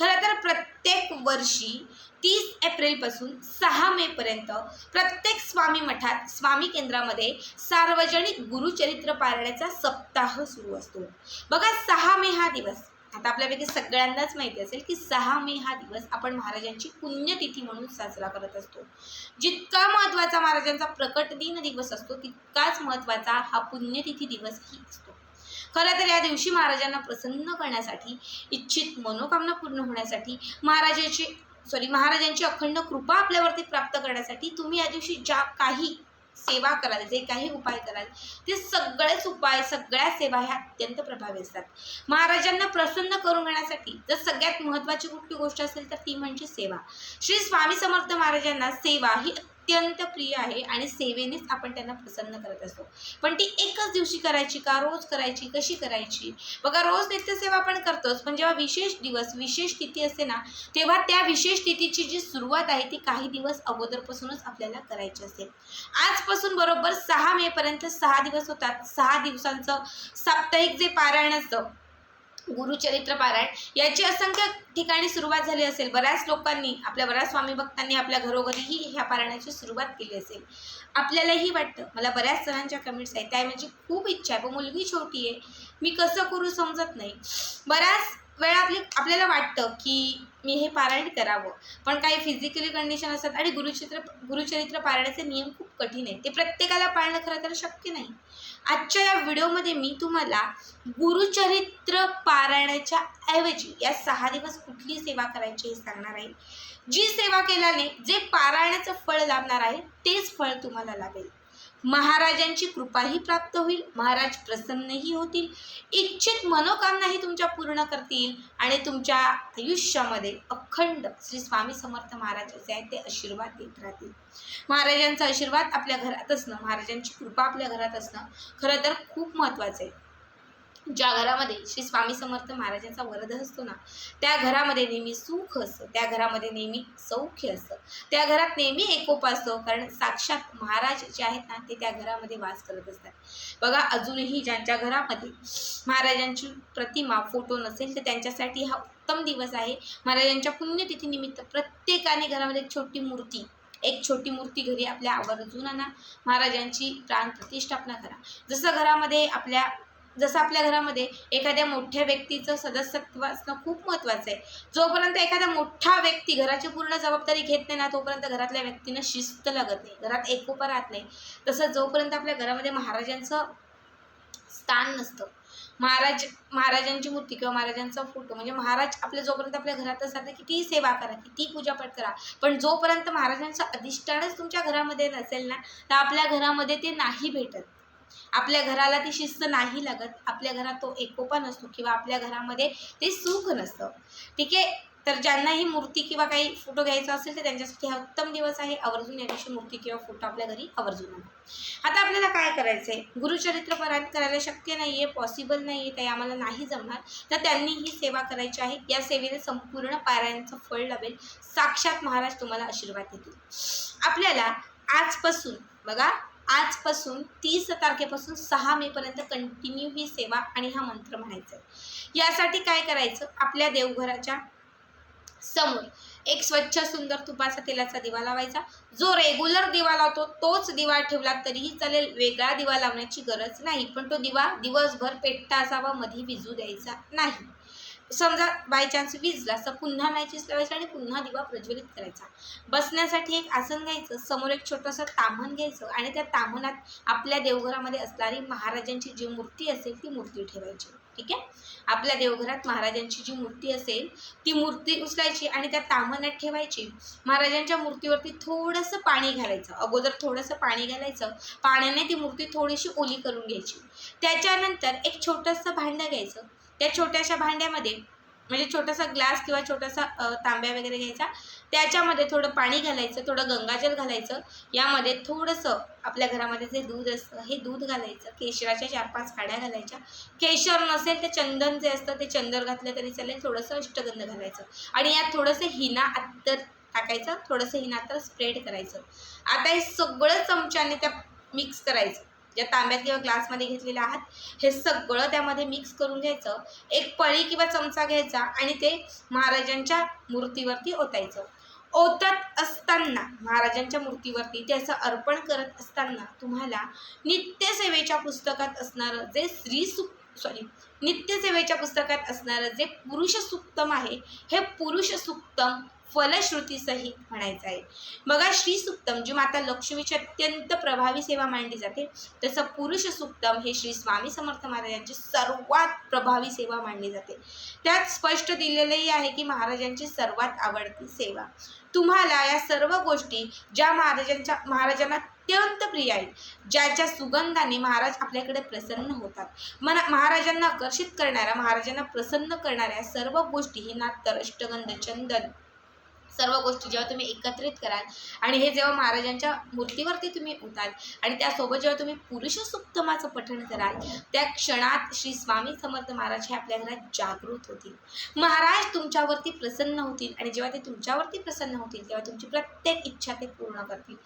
खरं तर प्रत्येक वर्षी तीस एप्रिलपासून सहा मेपर्यंत प्रत्येक स्वामी मठात स्वामी केंद्रामध्ये सार्वजनिक गुरुचरित्र पाळण्याचा सप्ताह सुरू असतो. बघा सहा मे हा दिवस. आता आपल्यापैकी सगळ्यांनाच माहिती असेल की सहा मे हा दिवस आपण महाराजांची पुण्यतिथी म्हणून साजरा करत असतो. जितका महत्त्वाचा महाराजांचा प्रकट दिन दिवस असतो तितकाच महत्त्वाचा हा पुण्यतिथी दिवसही असतो. खरं तर या दिवशी महाराजांना प्रसन्न करण्यासाठी इच्छित मनोकामना पूर्ण होण्यासाठी महाराजाची सॉरी महाराजांची अखंड कृपा आपल्यावरती प्राप्त करण्यासाठी तुम्ही या दिवशी ज्या काही सेवा कराल जे काही उपाय कराल ते सगळेच उपाय सगळ्या सेवा ह्या अत्यंत प्रभावी असतात. महाराजांना प्रसन्न करून घेण्यासाठी जर सगळ्यात महत्त्वाची कुठली गोष्ट असेल तर ती म्हणजे सेवा. श्री स्वामी समर्थ महाराजांना सेवा ही अत्यंत प्रिय आहे आणि सेवेनेच आपण त्यांना प्रसन्न करत असतो. पण ती एकच दिवशी करायची का? रोज करायची? कशी करायची? बघा रोज नित्यसेवा आपण करतोच पण जेव्हा विशेष दिवस विशेष तिथी असते ना तेव्हा त्या विशेष तिथीची जी सुरुवात आहे ती काही दिवस अगोदरपासूनच आपल्याला करायची असेल आजपासून बरोबर सहा मेपर्यंत सहा दिवस होतात. सहा दिवसांचं साप्ताहिक जे पारायण असतं गुरुचरित्र पारायण याची असंख्य ठिकाणी सुरुवात झाली असेल. बऱ्याच लोकांनी आपल्या बऱ्याच स्वामी भक्तांनी आपल्या घरोघरीही ह्या पारायणाची सुरुवात केली असेल. आपल्यालाही वाटतं मला बऱ्याच जणांच्या कमेंट्स आहेत. त्या माझी खूप इच्छा आहे पण मुलगी छोटी आहे. मी कसं करू समजत नाही. बऱ्याच वेळा आपली आपल्याला वाटतं की मी हे पारायण करावं. पण काही फिजिकली कंडिशन असतात आणि गुरुचित्र गुरुचरित्र पारायणाचे नियम खूप कठीण आहेत. ते प्रत्येकाला पाळणं खरं तर शक्य नाही. आजच्या या व्हिडिओमध्ये मी तुम्हाला गुरुचरित्र पारायणाच्या ऐवजी या सहा दिवस कुठली सेवा करायची हे सांगणार आहे. जी सेवा केल्याने जे पारायणाचं फळ लाभणार आहे तेच फळ तुम्हाला लाभेल. महाराजांची कृपाही प्राप्त होईल महाराज प्रसन्नही होतील इच्छित मनोकामनाही तुमच्या पूर्ण करतील आणि तुमच्या आयुष्यामध्ये अखंड श्री स्वामी समर्थ महाराज जे आहेत ते आशीर्वाद देत राहतील. महाराजांचा आशीर्वाद आपल्या घरात असणं महाराजांची कृपा आपल्या घरात असणं खरं तर खूप महत्त्वाचं आहे. ज्या घरामध्ये श्री स्वामी समर्थ महाराजांचा वरद असतो ना त्या घरामध्ये नेहमी सुख असतं. त्या घरामध्ये नेहमी सौख्य असतं. त्या घरात नेहमी एकोपा असतो कारण साक्षात महाराज जे आहेत ना ते त्या घरामध्ये वास करत असतात. बघा अजूनही ज्यांच्या घरामध्ये महाराजांची प्रतिमा फोटो नसेल तर त्यांच्यासाठी हा उत्तम दिवस आहे. महाराजांच्या पुण्यतिथीनिमित्त प्रत्येकाने घरामध्ये एक छोटी मूर्ती एक छोटी मूर्ती घरी आपल्या आवर्जून आणा महाराजांची प्राण प्रतिष्ठापना करा. जसं घरामध्ये आपल्या जसं आपल्या घरामध्ये एखाद्या मोठ्या व्यक्तीचं सदस्यत्व असणं खूप महत्त्वाचं आहे. जोपर्यंत एखादा मोठा व्यक्ती घराची पूर्ण जबाबदारी घेत नाही ना तोपर्यंत घरातल्या व्यक्तीनं शिस्त लागत नाही. घरात एकोपा राहत नाही. तसं जोपर्यंत आपल्या घरामध्ये महाराजांचं स्थान नसतं महाराज महाराजांची मूर्ती किंवा महाराजांचा फोटो म्हणजे महाराज आपल्या जोपर्यंत आपल्या घरात असतात तर कितीही सेवा करा किती पूजापाठ करा पण जोपर्यंत महाराजांचं अधिष्ठानच तुमच्या घरामध्ये नसेल ना तर आपल्या घरामध्ये ते नाही भेटत. आपल्या घराला ती शिस्त नाही लागत. आपल्या घरात तो एकोपा नसतो किंवा आपल्या घरामध्ये ते सुख नसतं. ठीक आहे? तर ज्यांना ही मूर्ती किंवा काही फोटो घ्यायचा असेल तर त्यांच्यासाठी हा उत्तम दिवस आहे. आवर्जून या दिवशी मूर्ती किंवा फोटो आपल्या घरी आवर्जून आणा. आता आपल्याला काय करायचं आहे गुरुचरित्र पारायण करायला शक्य नाही आहे पॉसिबल नाही आहे ते आम्हाला नाही जमणार. तर त्यांनी ही सेवा करायची आहे. या सेवेने संपूर्ण पारायणचं फळ लाभेल. साक्षात महाराज तुम्हाला आशीर्वाद देतील. आपल्याला आजपासून बघा आजपासून तीस तारखेपासून सहा मेपर्यंत कंटिन्यू ही सेवा आणि हा मंत्र म्हणायचा आहे. यासाठी काय करायचं? आपल्या देवघराच्या समोर एक स्वच्छ सुंदर तुपाचा तेलाचा दिवा लावायचा. जो रेग्युलर दिवा लावतो तोच दिवा ठेवला तरीही चालेल. वेगळा दिवा लावण्याची गरज नाही. पण तो दिवा दिवसभर पेटता असावा मध्ये विजू द्यायचा नाही. समजा बाय चान्स विजला तर पुन्हा मॅचेस लावायचा आणि पुन्हा दिवा प्रज्वलित करायचा. बसण्यासाठी एक आसन घ्यायचं समोर एक छोटंसं तामण घ्यायचं आणि त्या तामणात आपल्या देवघरामध्ये असणारी महाराजांची जी मूर्ती असेल ती मूर्ती ठेवायची. ठीक आहे? आपल्या देवघरात महाराजांची जी मूर्ती असेल ती मूर्ती उचलायची आणि त्या ताम्हणात ठेवायची. महाराजांच्या मूर्तीवरती थोडंसं पाणी घालायचं. अगोदर थोडंसं पाणी घालायचं. पाण्याने ती मूर्ती थोडीशी ओली करून घ्यायची. त्याच्यानंतर एक छोटंसं भांडं घ्यायचं. त्या छोट्याशा भांड्यामध्ये म्हणजे छोटासा ग्लास किंवा छोटासा तांब्या वगैरे घ्यायचा. त्याच्यामध्ये थोडं पाणी घालायचं थोडं गंगाजल घालायचं. यामध्ये थोडंसं आपल्या घरामध्ये जे दूध असतं हे दूध घालायचं. केशराच्या चार पाच काड्या घालायच्या. केशर नसेल तर चंदन जे असतं ते चंदन घातलं तरी चालेल. थोडंसं अष्टगंध घालायचं. आणि यात थोडंसं हिना अत्तर टाकायचं. थोडंसं हिना अत्तर स्प्रेड करायचं. आता हे सगळं चमच्याने त्या मिक्स करायचं. ज्या तांब्यात किंवा ग्लासमध्ये घेतलेलं आहात हे सगळं त्यामध्ये मिक्स करून घ्यायचं. एक पळी किंवा चमचा घ्यायचा आणि ते महाराजांच्या मूर्तीवरती ओतायचं. ओतत असताना महाराजांच्या मूर्तीवरती त्याचं अर्पण करत असताना तुम्हाला नित्यसेवेच्या पुस्तकात असणारं जे श्री सुक सॉरी नित्यसेवेच्या पुस्तकात असणारं जे पुरुष सुक्तम आहे हे पुरुष सुक्तम फलश्रुतीसहित म्हणायचं आहे. बघा श्री सुक्तम जी माता लक्ष्मीची अत्यंत प्रभावी सेवा मांडली जाते तसं पुरुष सुक्तम हे श्री स्वामी समर्थ महाराजांची सर्वात प्रभावी सेवा मानली जाते. त्यात स्पष्ट दिलेलंही आहे की महाराजांची सर्वात आवडती सेवा. तुम्हाला या सर्व गोष्टी ज्या महाराजांच्या महाराजांना अत्यंत प्रिय आहेत ज्याच्या सुगंधाने महाराज आपल्याकडे प्रसन्न होतात. मना महाराजांना आकर्षित करणाऱ्या महाराजांना प्रसन्न करणाऱ्या सर्व गोष्टी ही नातर अष्टगंध चंदन सर्व गोष्टी जेव्हा तुम्ही एकत्रित कराल आणि हे जेव्हा महाराजांच्या मूर्तीवरती तुम्ही उताल आणि त्यासोबत जेव्हा तुम्ही पुरुष सुक्तमाचं पठण कराल त्या क्षणात श्री स्वामी समर्थ महाराज हे आपल्या घरात जागृत होतील. महाराज तुमच्यावरती प्रसन्न होतील आणि जेव्हा ते तुमच्यावरती प्रसन्न होतील तेव्हा तुमची प्रत्येक इच्छा ते पूर्ण करतील.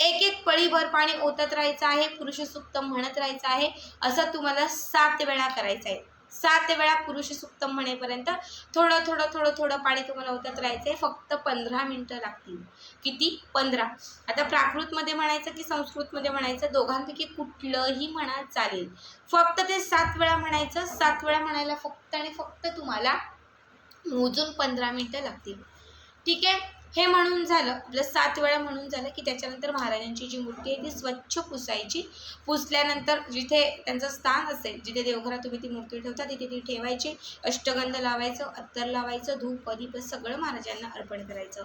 एक एक पळीभर पाणी ओतत राहायचं आहे पुरुष सुक्तम म्हणत राहायचं आहे असं तुम्हाला सात वेळा करायचं आहे. सात वेळा पुरुष सुक्तम म्हणेपर्यंत थोडं थोडं थोडं थोडं पाणी तुम्हाला ओतत राहायचं आहे फक्त पंधरा मिनटं लागतील. किती? पंधरा. आता प्राकृतमध्ये म्हणायचं की संस्कृतमध्ये म्हणायचं दोघांपैकी कुठलंही म्हणा चालेल. फक्त ते सात वेळा म्हणायचं सात वेळा म्हणायला फक्त आणि फक्त तुम्हाला मोजून पंधरा मिनटं लागतील. ठीक आहे? हे म्हणून झालं आपलं सात वेळा म्हणून झालं की त्याच्यानंतर महाराजांची जी मूर्ती आहे ती स्वच्छ पुसायची. पुसल्यानंतर जिथे त्यांचं स्थान असेल जिथे देवघरात तुम्ही ती मूर्ती ठेवता तिथे ती ठेवायची. अष्टगंध लावायचं अत्तर लावायचं धूप दीप सगळं महाराजांना अर्पण करायचं.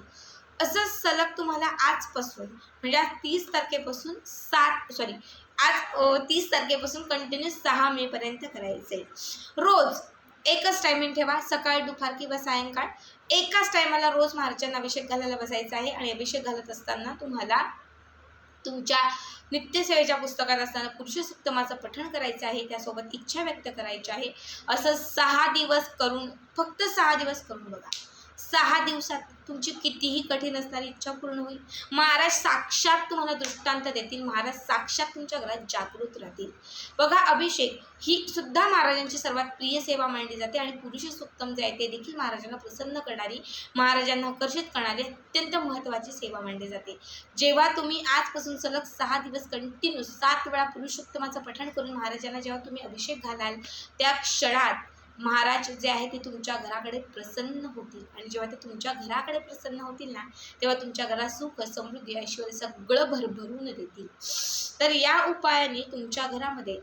असं सलग तुम्हाला आजपासून म्हणजे आज तीस तारखेपासून सात सॉरी आज तीस तारखेपासून कंटिन्यू सहा मेपर्यंत करायचं आहे रोज एकच टायमिंग ठेवा सकाळ दुपार किंवा सायंकाळ. एकाच टायमाला रोज महाराजांना अभिषेक घालायला बसायचा आहे आणि अभिषेक घालत असताना तुम्हाला तुमच्या नित्यसेवेच्या पुस्तकात असताना पुरुष सुक्तमाचं पठण करायचं आहे त्यासोबत इच्छा व्यक्त करायची आहे. असं सहा दिवस करून फक्त सहा दिवस करून बघा. सहा दिवसात तुमची कितीही कठीण असणारी इच्छा पूर्ण होईल. महाराज साक्षात तुम्हाला दृष्टांत देतील. महाराज साक्षात तुमच्या घरात जागृत राहतील. बघा अभिषेक ही सुद्धा महाराजांची सर्वात प्रिय सेवा मानली जाते आणि पुरुष सुक्तम जे आहे ते देखील महाराजांना प्रसन्न करणारी महाराजांना आकर्षित करणारी अत्यंत महत्त्वाची सेवा मानली जाते. जेव्हा तुम्ही आजपासून सलग सहा दिवस कंटिन्यू सात वेळा पुरुषोत्तमाचं पठण करून महाराजांना जेव्हा तुम्ही अभिषेक घालाल त्या क्षणात महाराज जे आहे ते तुमच्या घराकडे प्रसन्न होतील. आणि जेव्हा ते तुमच्या घराकडे प्रसन्न होतील ना तेव्हा तुमच्या घरात सुख समृद्धी ऐश्वर सगळं भरभरून देतील. तर या उपायाने तुमच्या घरामध्ये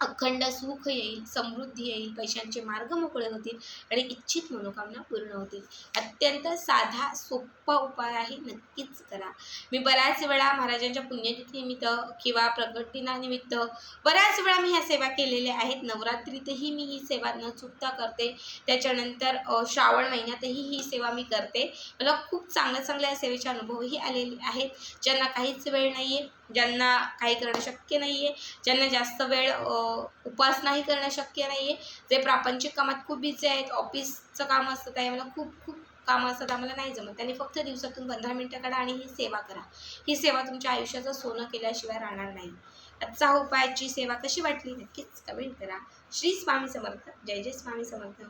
अखंड सुख येईल समृद्धी येईल पैशांचे मार्ग मोकळे होतील आणि इच्छित मनोकामना पूर्ण होतील. अत्यंत साधा सोपा उपाय आहे नक्कीच करा. मी बऱ्याच वेळा महाराजांच्या पुण्यतिथीनिमित्त किंवा प्रगट दिनानिमित्त बऱ्याच वेळा मी ह्या सेवा केलेल्या आहेत. नवरात्रीतही मी ही सेवा न चुकता करते. त्याच्यानंतर श्रावण महिन्यातही ही सेवा मी करते. मला खूप चांगल्या चांगल्या सेवेचे अनुभवही आलेले आहेत. ज्यांना काहीच वेळ नाही आहे ज्यांना काही करणं शक्य नाही आहे ज्यांना जास्त वेळ उपास नाही करणं शक्य नाही आहे जे प्रापंचिक कामात खूप बिझी आहेत ऑफिसचं काम असतं त्यावेळेला खूप खूप कामं असतात आम्हाला नाही जमत. त्यांनी फक्त दिवसातून पंधरा मिनटं काढा आणि ही सेवा करा. ही सेवा तुमच्या आयुष्याचं सोनं केल्याशिवाय राहणार नाही. आजचा हा उपायाची सेवा कशी वाटली? नक्कीच कमेंट करा. श्री स्वामी समर्थ. जय जय स्वामी समर्थ.